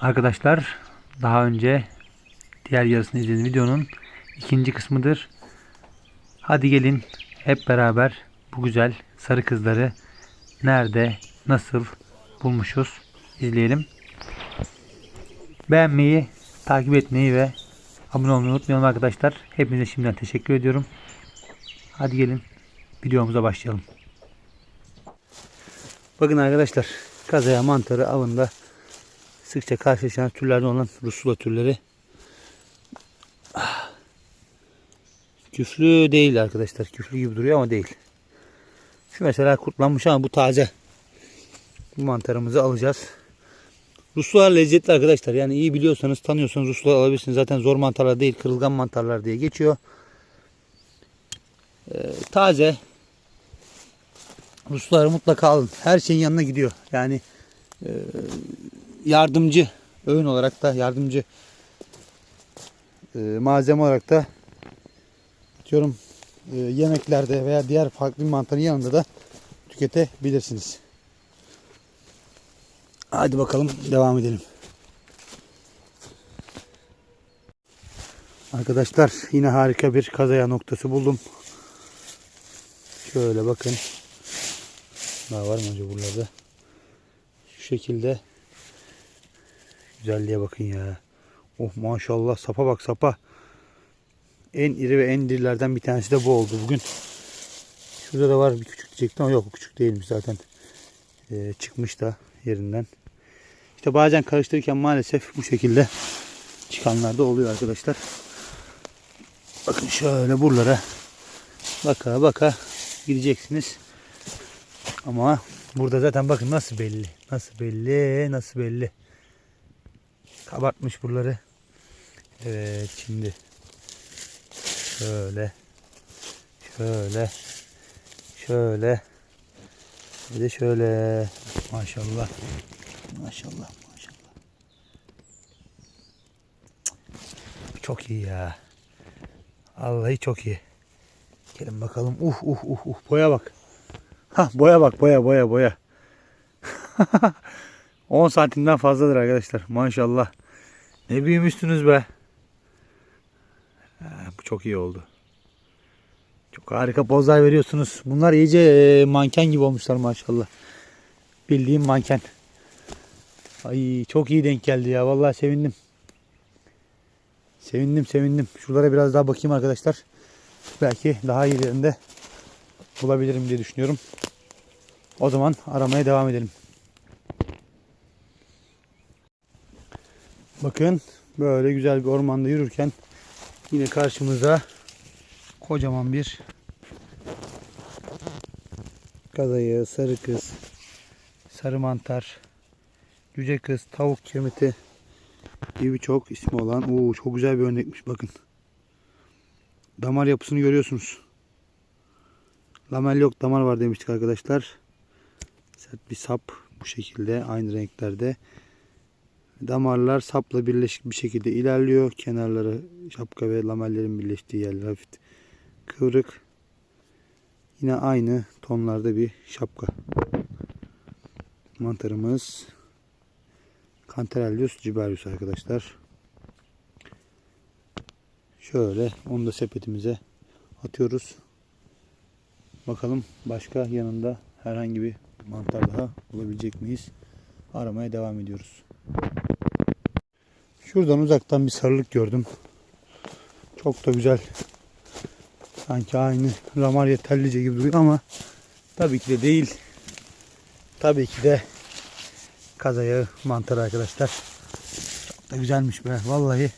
Arkadaşlar daha önce diğer yarısını izlediğiniz videonun ikinci kısmıdır. Hadi gelin hep beraber bu güzel sarı kızları nerede, nasıl bulmuşuz izleyelim. Beğenmeyi, takip etmeyi ve abone olmayı unutmayalım arkadaşlar. Hepinize şimdiden teşekkür ediyorum. Hadi gelin videomuza başlayalım. Bakın arkadaşlar kazaya mantarı avında sıkça karşılaşan türlerden olan rusula türleri. Ah. Küflü değil arkadaşlar. Küflü gibi duruyor ama değil. Şu mesela kurtlanmış ama bu taze. Bu mantarımızı alacağız. Ruslar lezzetli arkadaşlar. Yani iyi biliyorsanız, tanıyorsanız ruslar alabilirsiniz. Zaten zor mantarlar değil, kırılgan mantarlar diye geçiyor. Ee, taze. Rusları mutlaka alın. Her şeyin yanına gidiyor. Yani e, yardımcı öğün olarak da yardımcı e, malzeme olarak da diyorum e, yemeklerde veya diğer farklı mantarın yanında da tüketebilirsiniz. Hadi bakalım devam edelim. Arkadaşlar yine harika bir kazaya noktası buldum. Şöyle bakın. Daha var mı acaba buralarda? Şu şekilde. Güzelliğe bakın ya. Oh maşallah sapa bak sapa. En iri ve en dirilerden bir tanesi de bu oldu bugün. Şurada da var bir küçük diyecektim ama yok küçük değilmiş zaten. Ee, çıkmış da yerinden. İşte bazen karıştırırken maalesef bu şekilde çıkanlar da oluyor arkadaşlar. Bakın şöyle buralara baka baka gideceksiniz. Ama burada zaten bakın nasıl belli. Nasıl belli. Nasıl belli. Kabartmış buraları. Evet şimdi şöyle şöyle şöyle bir de şöyle. Maşallah maşallah maşallah. Çok iyi ya. Vallahi çok iyi. Gelin bakalım. Uh uh uh uh boya bak. Ha boya bak boya boya boya 10 santimden fazladır arkadaşlar maşallah ne büyümüşsünüz be bu çok iyi oldu. Çok harika pozlar veriyorsunuz. Bunlar iyice e, manken gibi olmuşlar maşallah. Bildiğim manken. Ay çok iyi denk geldi ya. Vallahi sevindim. Sevindim sevindim. Şuralara biraz daha bakayım arkadaşlar. Belki daha iyilerinde bulabilirim diye düşünüyorum. O zaman aramaya devam edelim. Bakın böyle güzel bir ormanda yürürken Yine karşımıza kocaman bir kazayı, sarı kız, sarı mantar, cüce kız, tavuk kirmiti gibi birçok ismi olan Oo, çok güzel bir örnekmiş bakın. Damar yapısını görüyorsunuz. Lamel yok damar var demiştik arkadaşlar. Sert bir sap bu şekilde aynı renklerde. Damarlar sapla birleşik bir şekilde ilerliyor. Kenarları şapka ve lamellerin birleştiği yerler hafif kıvrık. Yine aynı tonlarda bir şapka. Mantarımız Cantarellus gibarius arkadaşlar. Şöyle onu da sepetimize atıyoruz. Bakalım başka yanında herhangi bir mantar daha bulabilecek miyiz? Aramaya devam ediyoruz. Şuradan uzaktan bir sarılık gördüm. Çok da güzel. Sanki aynı ramarya tellice gibi duruyor ama tabii ki de değil. Tabii ki de kazayağı mantarı arkadaşlar. Çok da güzelmiş be vallahi.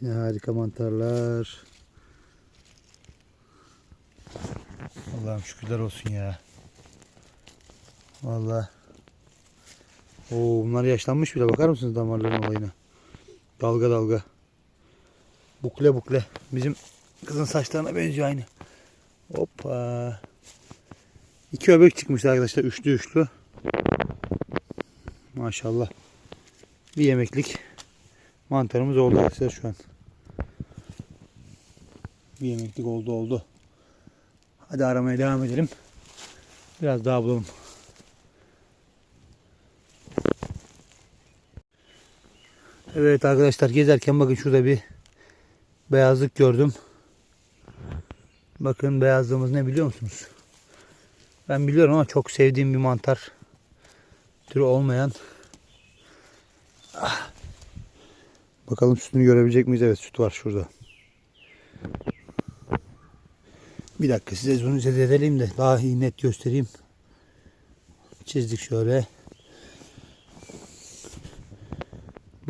Yine harika mantarlar. Allah'ım şükürler olsun ya. Vallahi. Oo bunlar yaşlanmış bile bakar mısınız damarların olayına? Dalga dalga. Bukle bukle. Bizim kızın saçlarına benziyor aynı. Hoppa. İki öbek çıkmış arkadaşlar. Üçlü üçlü. Maşallah. Bir yemeklik mantarımız oldu arkadaşlar şu an. Bir yemeklik oldu oldu. Hadi aramaya devam edelim. Biraz daha bulalım. Evet arkadaşlar gezerken bakın şurada bir beyazlık gördüm. Bakın beyazlığımız ne biliyor musunuz? Ben biliyorum ama çok sevdiğim bir mantar türü olmayan. Ah. Bakalım sütünü görebilecek miyiz? Evet süt var şurada. Bir dakika size bunu zedeleyeyim de daha iyi net göstereyim. Çizdik şöyle.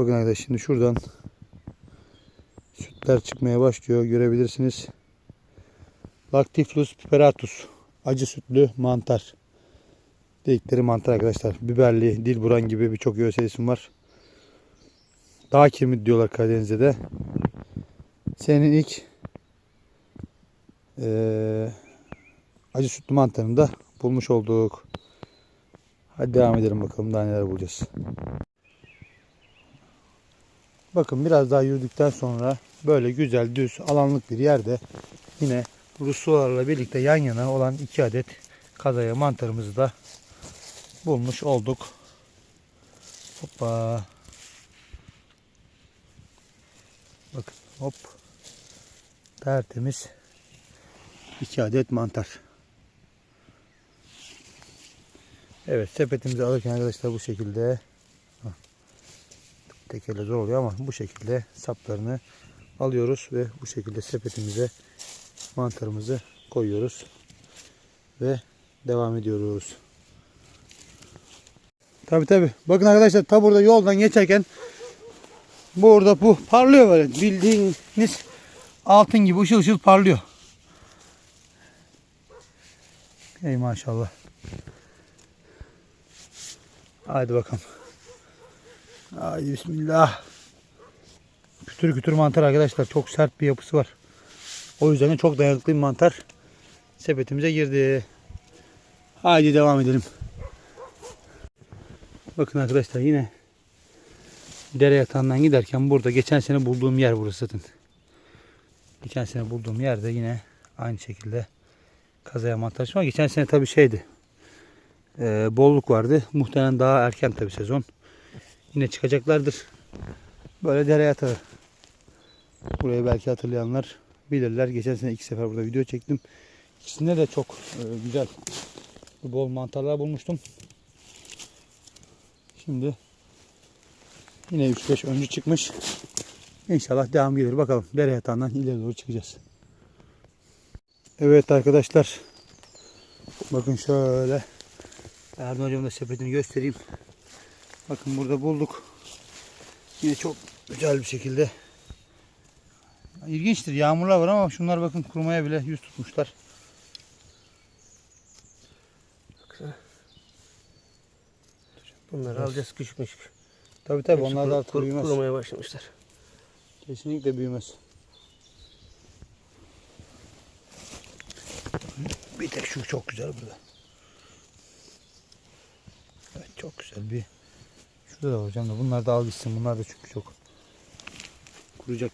Bakın arkadaşlar şimdi şuradan sütler çıkmaya başlıyor. Görebilirsiniz. Lactiflus piperatus. Acı sütlü mantar. Dedikleri mantar arkadaşlar. Biberli, dilburan gibi birçok yöresel var. Dağ kirmit diyorlar Karadeniz'de de. Senin ilk eee, acı sütlü mantarını da bulmuş olduk. Hadi devam edelim bakalım daha neler bulacağız. Bakın biraz daha yürüdükten sonra böyle güzel düz alanlık bir yerde yine Ruslarla birlikte yan yana olan iki adet kazaya mantarımızı da bulmuş olduk. Hoppa. Bakın hop. Tertemiz. iki adet mantar. Evet sepetimizi alırken arkadaşlar bu şekilde. Tekerle zor oluyor ama bu şekilde saplarını alıyoruz ve bu şekilde sepetimize mantarımızı koyuyoruz ve devam ediyoruz. Tabi tabi. Bakın arkadaşlar ta burada yoldan geçerken burada bu parlıyor böyle. Bildiğiniz altın gibi ışıl ışıl parlıyor. Ey maşallah. Haydi bakalım. Haydi bismillah. Kütür kütür mantar arkadaşlar. Çok sert bir yapısı var. O yüzden de çok dayanıklı bir mantar sepetimize girdi. Haydi devam edelim. Bakın arkadaşlar yine dere yatağından giderken burada geçen sene bulduğum yer burası zaten. Geçen sene bulduğum yerde yine aynı şekilde kazaya mantar ama geçen sene tabii şeydi. e, bolluk vardı. Muhtemelen daha erken tabii sezon. Yine çıkacaklardır. Böyle dere yatağı. Burayı belki hatırlayanlar bilirler. Geçen sene iki sefer burada video çektim. İkisinde de çok e, güzel bol mantarlar bulmuştum. Şimdi yine 3-5 öncü çıkmış. İnşallah devam gelir. Bakalım dere yatağından ileri doğru çıkacağız. Evet arkadaşlar. Bakın şöyle. Erdoğan hocamın da sepetini göstereyim. Bakın burada bulduk. Yine çok güzel bir şekilde İlginçtir. Yağmurlar var ama şunlar bakın kurumaya bile yüz tutmuşlar. Bunları alacağız kışmış. Tabi tabi onlar da artık kuru- büyümez. Kurumaya başlamışlar. Kesinlikle büyümez. Bir tek şu çok güzel burada. Evet çok güzel bir. Şurada da var hocam da bunlar da al gitsin. Bunlar da çünkü çok kuracak.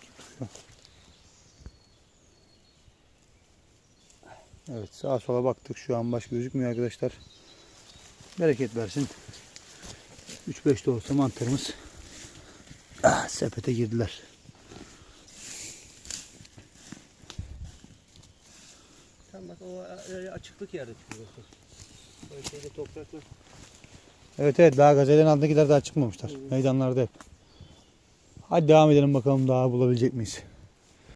Evet sağa sola baktık. Şu an baş gözükmüyor arkadaşlar. Bereket versin. 3-5 de olsa mantarımız ah, sepete girdiler. Tam bak o öyle açıklık yerde çıkıyor. Böyle şeyde topraklar. Evet evet daha gazelerin altındakiler daha çıkmamışlar. Meydanlarda hep. Hadi devam edelim bakalım daha bulabilecek miyiz?